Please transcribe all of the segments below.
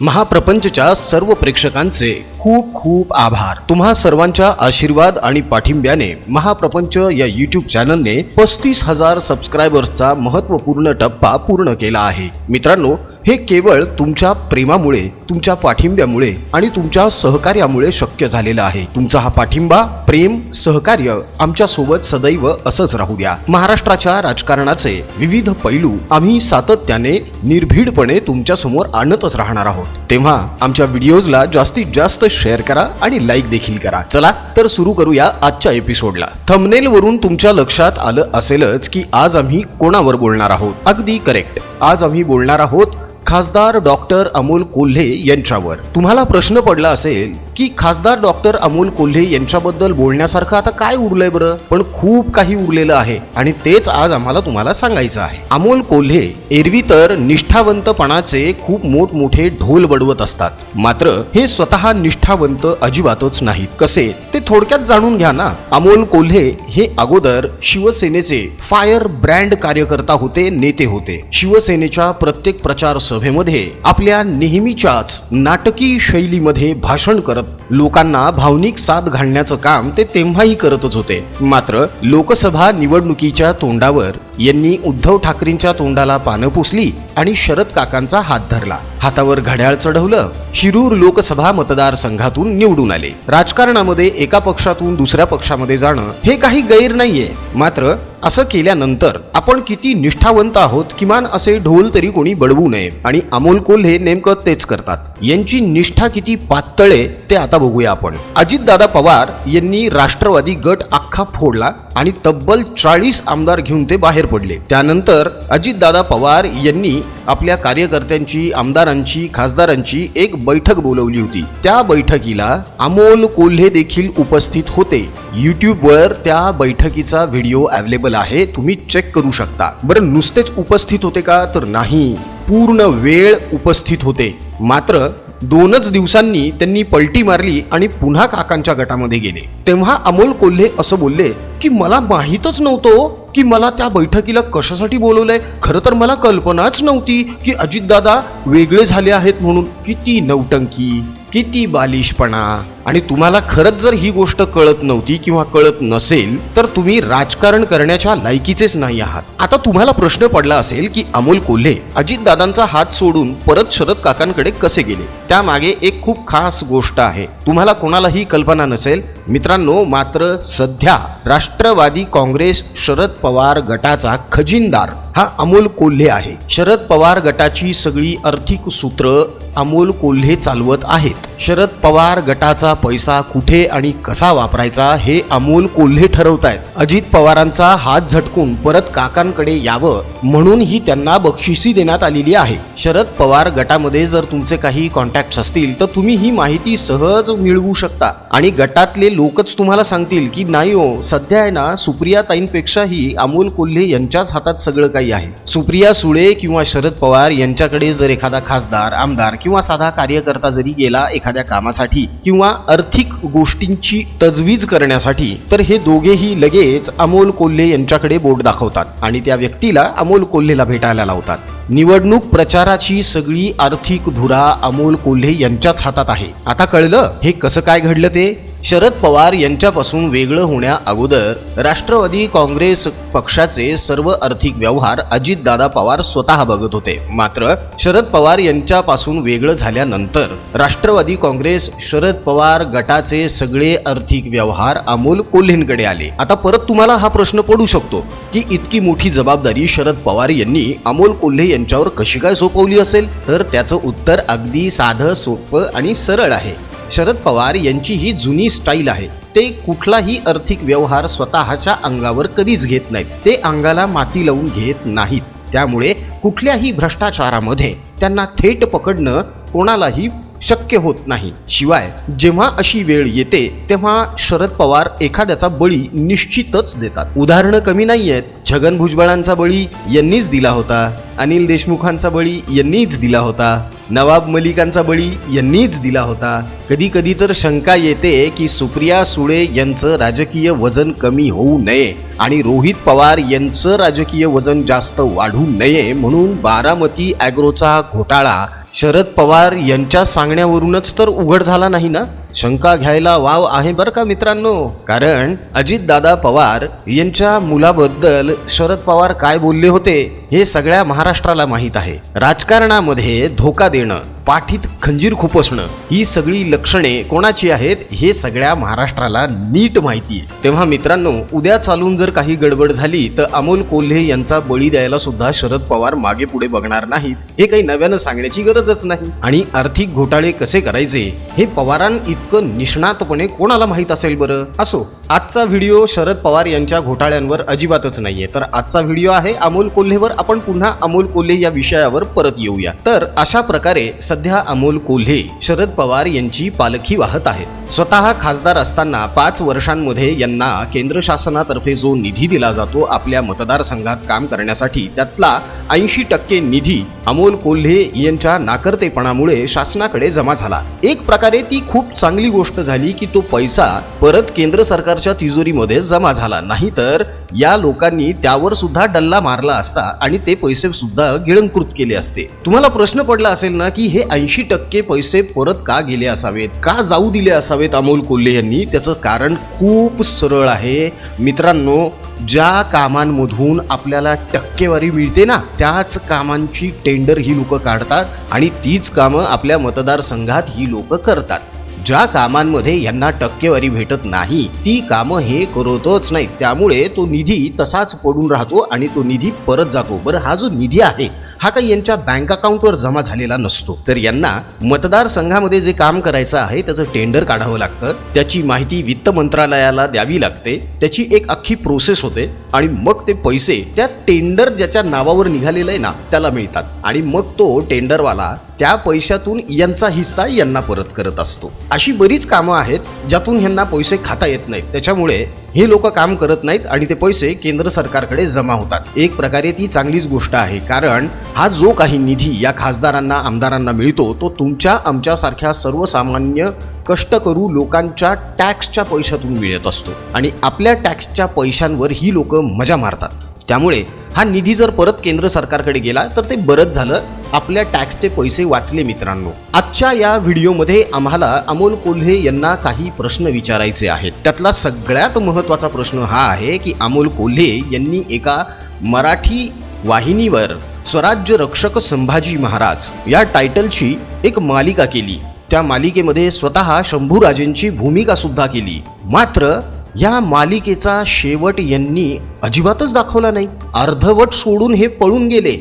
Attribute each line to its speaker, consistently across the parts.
Speaker 1: महाप्रपंचच्या सर्व प्रेक्षकांचे खूप खूप आभार. तुम्हा सर्वांच्या आशीर्वाद आणि पाठिंब्याने महाप्रपंच या युट्यूब चॅनलने पस्तीस हजार सबस्क्रायबर्सचा महत्त्वपूर्ण टप्पा पूर्ण केला आहे. मित्रांनो हे केवळ तुमच्या प्रेमामुळे तुमच्या पाठिंब्यामुळे आणि तुमच्या सहकार्यामुळे शक्य झालेलं आहे. तुमचा हा पाठिंबा प्रेम सहकार्य आमच्यासोबत सदैव असंच राहू द्या. महाराष्ट्राच्या राजकारणाचे विविध पैलू आम्ही सातत्याने निर्भीडपणे तुमच्यासमोर आणतच राहणार आहोत. तेव्हा आमच्या व्हिडिओजला जास्तीत जास्त शेअर करा आणि लाईक देखील करा. चला तर सुरू करूया आजच्या एपिसोडला. थंबनेल वरून तुमच्या लक्षात आलं असेलच की आज आम्ही कोणावर बोलणार आहोत. अगदी करेक्ट आज आम्ही बोलणार आहोत खासदार डॉक्टर अमोल कोल्हे यांच्यावर. तुम्हाला प्रश्न पडला असेल की खासदार डॉक्टर अमोल कोल्हे यांच्याबद्दल बोलण्यासारखं आता काय उरलंय बरं? पण खूप काही उरलेलं आहे आणि तेच आज आम्हाला तुम्हाला सांगायचं आहे. अमोल कोल्हे एरवी तर निष्ठावंतपणाचे खूप मोठमोठे ढोल बडवत असतात. मात्र हे स्वतः निष्ठावंत अजिबातच नाहीत. कसे? ते थोडक्यात जाणून घ्या ना. अमोल कोल्हे हे अगोदर शिवसेनेचे फायर ब्रँड कार्यकर्ता होते नेते होते. शिवसेनेच्या प्रत्येक प्रचार सभेमध्ये आपल्या नेहमीच्याच नाटकी शैलीमध्ये भाषण करत लोकांना भावनिक साथ घालण्याचं काम ते तेव्हाही करतच होते. मात्र लोकसभा निवडणुकीच्या तोंडावर यांनी उद्धव ठाकरेंच्या तोंडाला पानं पुसली आणि शरद काकांचा हात धरला. हातावर घड्याळ चढवलं शिरूर लोकसभा मतदारसंघातून निवडून आले. राजकारणामध्ये एका पक्षातून दुसऱ्या पक्षामध्ये जाणं हे काही गैर नाहीये. मात्र असं केल्यानंतर आपण किती निष्ठावंत आहोत किमान असे ढोल तरी कोणी बडवू नये. आणि अमोल कोल्हे नेमकं तेच करतात. यांची निष्ठा किती पातळे ते आता बघूया आपण. अजितदादा पवार यांनी राष्ट्रवादी गट अख्खा फोडला आणि तब्बल चाळीस आमदार घेऊन ते बाहेर पडले. त्यानंतर अजितदादा पवार यांनी आपल्या कार्यकर्त्यांची आमदारांची खासदारांची एक बैठक बोलवली होती. त्या बैठकीला अमोल कोल्हे देखील उपस्थित होते. युट्यूबवर त्या बैठकीचा व्हिडिओ अवेलेबल आहे. तुम्ही चेक करू शकता. बरं नुसतेच उपस्थित होते का? तर नाही. पूर्ण वेळ उपस्थित होते. मात्र दोनच दिवसांनी त्यांनी पलटी मारली आणि पुन्हा काकांच्या गटामध्ये गेले. तेव्हा अमोल कोल्हे असं बोलले की मला माहीतच नव्हतं की मला त्या बैठकीला कशासाठी बोलवलंय. खरं तर मला कल्पनाच नव्हती की अजितदादा वेगळे झाले आहेत म्हणून किती नौटंकी. किती बालिशपणा. आणि तुम्हाला खरंच जर ही गोष्ट कळत नव्हती किंवा कळत नसेल तर तुम्ही राजकारण करण्याच्या लायकीचेच नाही आहात. आता तुम्हाला प्रश्न पडला असेल की अमोल कोल्हे अजितदादांचा हात सोडून परत शरद काकांकडे कसे गेले? त्यामागे एक खूप खास गोष्ट आहे. तुम्हाला कोणालाही कल्पना नसेल? मित्रांनो मात्र सध्या राष्ट्रवादी काँग्रेस शरद पवार गटाचा खजिनदार हा अमोल कोल्हे आहे. शरद पवार गटाची सगळी आर्थिक सूत्र अमोल कोल्हे चालवत आहेत. शरद पवार गटाचा पैसा कुठे आणि कसा वापरायचा हे अमोल कोल्हे ठरवतायत. अजित पवारांचा हात झटकून परत काकांकडे यावं म्हणून ही त्यांना बक्षिसी देण्यात आलेली आहे. शरद पवार गटामध्ये जर तुमचे काही कॉन्टॅक्ट असतील तर तुम्ही ही माहिती सहज मिळवू शकता. आणि गटातले लोकच तुम्हाला सांगतील की नाही हो सध्या आहे ना सुप्रिया ताईंपेक्षाही अमोल कोल्हे यांच्याच हातात सगळं काही आहे. सुप्रिया सुळे किंवा शरद पवार यांच्याकडे जर एखादा खासदार आमदार किंवा साधा कार्यकर्ता जरी गेला एखाद्या कामासाठी किंवा आर्थिक गोष्टींची तजवीज करण्यासाठी तर हे दोघेही लगेच अमोल कोल्हे यांच्याकडे बोट दाखवतात आणि त्या व्यक्तीला अमोल कोल्हेला भेटायला लावतात. निवडणूक प्रचाराची सगळी आर्थिक धुरा अमोल कोल्हे यांच्याच हातात आहे. आता कळलं हे कसं काय घडलं ते? शरद पवार यांच्यापासून वेगळं होण्या अगोदर राष्ट्रवादी काँग्रेस पक्षाचे सर्व आर्थिक व्यवहार अजितदादा पवार स्वतः बघत होते. मात्र शरद पवार यांच्यापासून वेगळं झाल्यानंतर राष्ट्रवादी काँग्रेस शरद पवार गटाचे सगळे आर्थिक व्यवहार अमोल कोल्हेंकडे आले. आता परत तुम्हाला हा प्रश्न पडू शकतो की इतकी मोठी जबाबदारी शरद पवार यांनी अमोल कोल्हे यांच्यावर कशी काय सोपवली असेल? तर त्याचं उत्तर अगदी साधं सोपं आणि सरळ आहे. शरद पवार यांची ही जुनी स्टाईल आहे. ते कुठलाही आर्थिक व्यवहार स्वतःच्या अंगावर कधीच घेत नाहीत. ते अंगाला माती लावून घेत नाहीत. त्यामुळे कुठल्याही भ्रष्टाचारामध्ये त्यांना थेट पकडणं कोणालाही शक्य होत नाही. शिवाय जेव्हा अशी वेळ येते तेव्हा शरद पवार एखाद्याचा बळी निश्चितच देतात. उदाहरणं कमी नाही आहेत छगन भुजबळांचा बळी यांनीच दिला होता. अनिल देशमुखांचा बळी यांनीच दिला होता. नवाब मलिकांचा बळी यांनीच दिला होता. कधी कधी तर शंका येते की सुप्रिया सुळे यांचं राजकीय वजन कमी होऊ नये आणि रोहित पवार यांचं राजकीय वजन जास्त वाढू नये म्हणून बारामती ॲग्रोचा घोटाळा. शरद पवार यांच्या सांगण्यावरूनच तर उघड झाला नाही ना? शंका घ्यायला वाव आहे बरं का मित्रांनो? कारण अजितदादा पवार यांच्या मुलाबद्दल शरद पवार काय बोलले होते हे सगळ्या महाराष्ट्राला माहीत आहे. राजकारणामध्ये धोका देणं पाठीत खंजीर खुपसणं ही सगळी लक्षणे कोणाची आहेत हे सगळ्या महाराष्ट्राला नीट माहिती आहे तेव्हा मित्रांनो उद्या चालून जर काही गडबड झाली तर अमोल कोल्हे यांचा बळी द्यायला सुद्धा शरद पवार मागे पुढे बघणार नाहीत. हे काही नव्यानं सांगण्याची गरजच नाही. आणि आर्थिक घोटाळे कसे करायचे हे पवारां इतकं निष्णातपणे कोणाला माहीत असेल बरं? असो आजचा व्हिडिओ शरद पवार यांच्या घोटाळ्यांवर अजिबातच नाहीये. तर आजचा व्हिडिओ आहे अमोल कोल्हेवर. आपण पुन्हा अमोल कोल्हे या विषयावर परत येऊया. तर अशा प्रकारे सध्या अमोल कोल्हे शरद पवार यांची पालखी वाहत आहेत. स्वतः खासदार असताना पाच वर्षांमध्ये यांना केंद्र शासनातर्फे जो निधी दिला जातो आपल्या मतदारसंघात काम करण्यासाठी त्यातला ऐंशी टक्के निधी अमोल कोल्हे यांच्या नाकर्तेपणामुळे शासनाकडे जमा झाला. एक प्रकारे ती खूप चांगली चांगली गोष्ट झाली की तो पैसा परत केंद्र सरकारच्या तिजोरीमध्ये जमा झाला. नाहीतर या लोकांनी त्यावर सुद्धा डल्ला मारला असता आणि ते पैसे सुद्धा गिळंकृत केले असते. तुम्हाला प्रश्न पडला असेल ना की हे ऐंशी टक्के पैसे परत का गेले असावेत? का जाऊ दिले असावेत अमोल कोल्हे यांनी? त्याचं कारण खूप सरळ आहे. मित्रांनो ज्या कामांमधून आपल्याला टक्केवारी मिळते ना त्याच कामांची टेंडर ही लोक काढतात आणि तीच कामं आपल्या मतदारसंघात ही लोक करतात. ज्या कामांमध्ये यांना टक्केवारी भेटत नाही ती कामं हे करतच नाही त्यामुळे तो निधी तसाच पडून राहतो आणि तो निधी परत जातो. बरं हा जो निधी आहे हा काही यांच्या बँक अकाउंटवर जमा झालेला नसतो. तर यांना मतदारसंघामध्ये जे काम करायचं आहे त्याचं टेंडर काढावं लागतं. त्याची माहिती वित्त मंत्रालयाला द्यावी लागते. त्याची एक अख्खी प्रोसेस होते. आणि मग ते पैसे त्या टेंडर ज्याच्या नावावर निघालेलं आहे ना त्याला मिळतात. आणि मग तो टेंडरवाला त्या पैशातून यांचा हिस्सा यांना परत करत असतो. अशी बरीच कामं आहेत ज्यातून यांना पैसे खाता येत नाहीत. त्याच्यामुळे हे लोक काम करत नाहीत आणि ते पैसे केंद्र सरकारकडे जमा होतात. एक प्रकारे ती चांगलीच गोष्ट आहे. कारण हा जो काही निधी या खासदारांना आमदारांना मिळतो तो तुमच्या आमच्यासारख्या सर्वसामान्य कष्टकरू लोकांच्या टॅक्सच्या पैशातून मिळत असतो. आणि आपल्या टॅक्सच्या पैशांवर ही लोक मजा मारतात. त्यामुळे हा निधी जर परत केंद्र सरकारकडे गेला तर ते बरंच झालं. आपल्या टॅक्सचे पैसे वाचले मित्रांनो. आजच्या या व्हिडिओमध्ये आम्हाला अमोल कोल्हे यांना काही प्रश्न विचारायचे आहेत. त्यातला सगळ्यात महत्त्वाचा प्रश्न हा आहे की अमोल कोल्हे यांनी एका मराठी वाहिनीवर स्वराज्य रक्षक संभाजी महाराज या टायटलची एक मालिका केली. त्या मालिकेमध्ये स्वतः शंभूराजेंची भूमिका सुद्धा केली. मात्र या मालिकेचा शेवट यांनी अजिबातच दाखवला नाही. अर्धवट सोडून हे पळून गेले.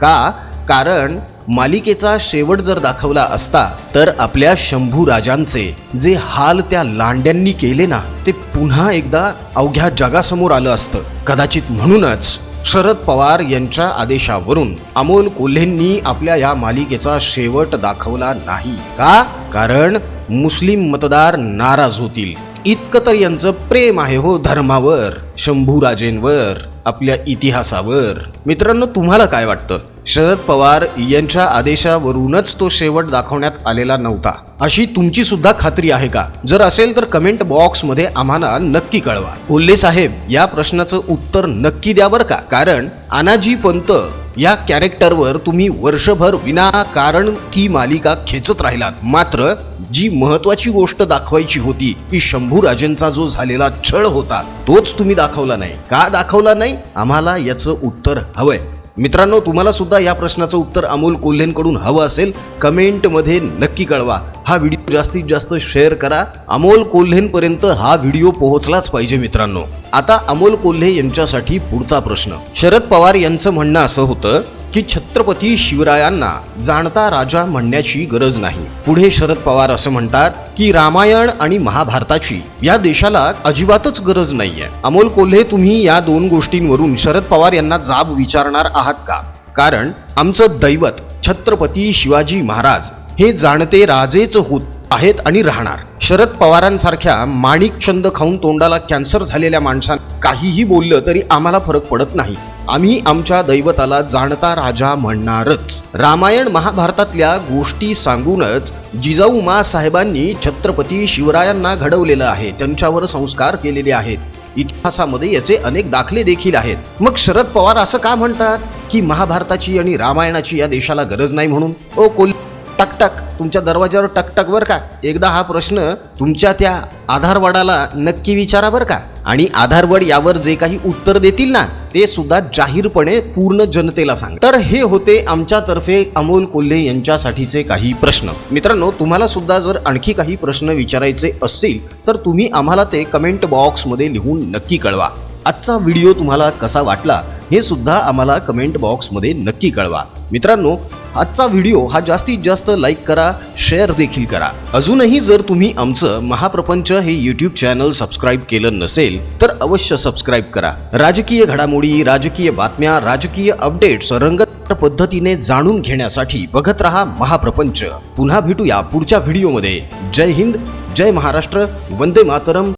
Speaker 1: का? कारण मालिकेचा शेवट जर दाखवला असता तर आपल्या शंभू राजांचे जे हाल त्या लांड्यांनी केले ना ते पुन्हा एकदा अवघ्या जगासमोर आलं असतं. कदाचित म्हणूनच शरद पवार यांच्या आदेशावरून अमोल कोल्हेंनी आपल्या या मालिकेचा शेवट दाखवला नाही. का? कारण मुस्लिम मतदार नाराज होतील. इतकं तर यांचं प्रेम आहे हो धर्मावर. शंभूराजेंवर आपल्या इतिहासावर. मित्रांनो तुम्हाला काय वाटतं? शरद पवार यांच्या आदेशावरूनच तो शेवट दाखवण्यात आलेला नव्हता. अशी तुमची सुद्धा खात्री आहे का? जर असेल तर कमेंट बॉक्समध्ये आम्हाला नक्की कळवा. कोल्हे साहेब या प्रश्नाचं उत्तर नक्की द्या बरं का? कारण अनाजी पंत या कॅरेक्टरवर तुम्ही वर्षभर विनाकारण ती मालिका खेचत राहिलात. मात्र जी महत्वाची गोष्ट दाखवायची होती की शंभूराजेंचा जो झालेला छळ होता तोच तुम्ही दाखवला नाही. का दाखवला नाही? आम्हाला याचं उत्तर हवंय. मित्रांनो तुम्हाला सुद्धा या प्रश्नाचं उत्तर अमोल कोल्हेंकडून हवं असेल कमेंटमध्ये नक्की कळवा. हा व्हिडिओ जास्तीत जास्त शेअर करा. अमोल कोल्हेंपर्यंत हा व्हिडिओ पोहोचलाच पाहिजे मित्रांनो. आता अमोल कोल्हे यांच्यासाठी पुढचा प्रश्न. शरद पवार यांचं म्हणणं असं होतं की छत्रपती शिवरायांना जाणता राजा म्हणण्याची गरज नाही. पुढे शरद पवार असं म्हणतात की रामायण आणि महाभारताची या देशाला अजिबातच गरज नाहीये. अमोल कोल्हे तुम्ही या दोन गोष्टींवरून शरद पवार यांना जाब विचारणार आहात का? कारण आमचं दैवत छत्रपती शिवाजी महाराज हे जाणते राजेच होत आहेत आणि राहणार. शरद पवारांसारख्या माणिक छंद खाऊन तोंडाला कॅन्सर झालेल्या माणसांना काहीही बोललं तरी आम्हाला फरक पडत नाही. आम्ही आमच्या दैवताला जाणता राजा म्हणणारच. रामायण महाभारतातल्या गोष्टी सांगूनच जिजाऊ मा साहेबांनी छत्रपती शिवरायांना घडवलेलं आहे. त्यांच्यावर संस्कार केलेले आहेत. इतिहासामध्ये याचे अनेक दाखले देखील आहेत. मग शरद पवार असं का म्हणतात? की महाभारताची आणि रामायणाची या देशाला गरज नाही म्हणून? ओ कोल टकटक तुमच्या दरवाज्यावर टकटक बर का? एकदा हा प्रश्न तुमच्या त्या आधारवाडाला नक्की विचारा बर का? आणि आधारवड यावर जे काही उत्तर देतील ना ते सुद्धा जाहीरपणे पूर्ण जनतेला सांग. तर हे होते आमच्यातर्फे अमोल कोल्हे यांच्यासाठीचे काही प्रश्न. मित्रांनो तुम्हाला सुद्धा जर आणखी काही प्रश्न विचारायचे असतील तर तुम्ही आम्हाला ते कमेंट बॉक्समध्ये लिहून नक्की कळवा. आजचा व्हिडिओ तुम्हाला कसा वाटला हे सुद्धा आम्हाला कमेंट बॉक्समध्ये नक्की कळवा. मित्रांनो आजचा व्हिडिओ हा जास्तीत जास्त लाईक करा शेअर देखील करा. अजूनही जर तुम्ही आमचं महाप्रपंच हे यूट्यूब चॅनल सबस्क्राईब केलं नसेल तर अवश्य सबस्क्राईब करा. राजकीय घडामोडी राजकीय बातम्या राजकीय अपडेट्स रंगत पद्धतीने जाणून घेण्यासाठी बघत रहा महाप्रपंच. पुन्हा भेटूया पुढच्या व्हिडिओमध्ये. जय हिंद जय महाराष्ट्र वंदे मातरम.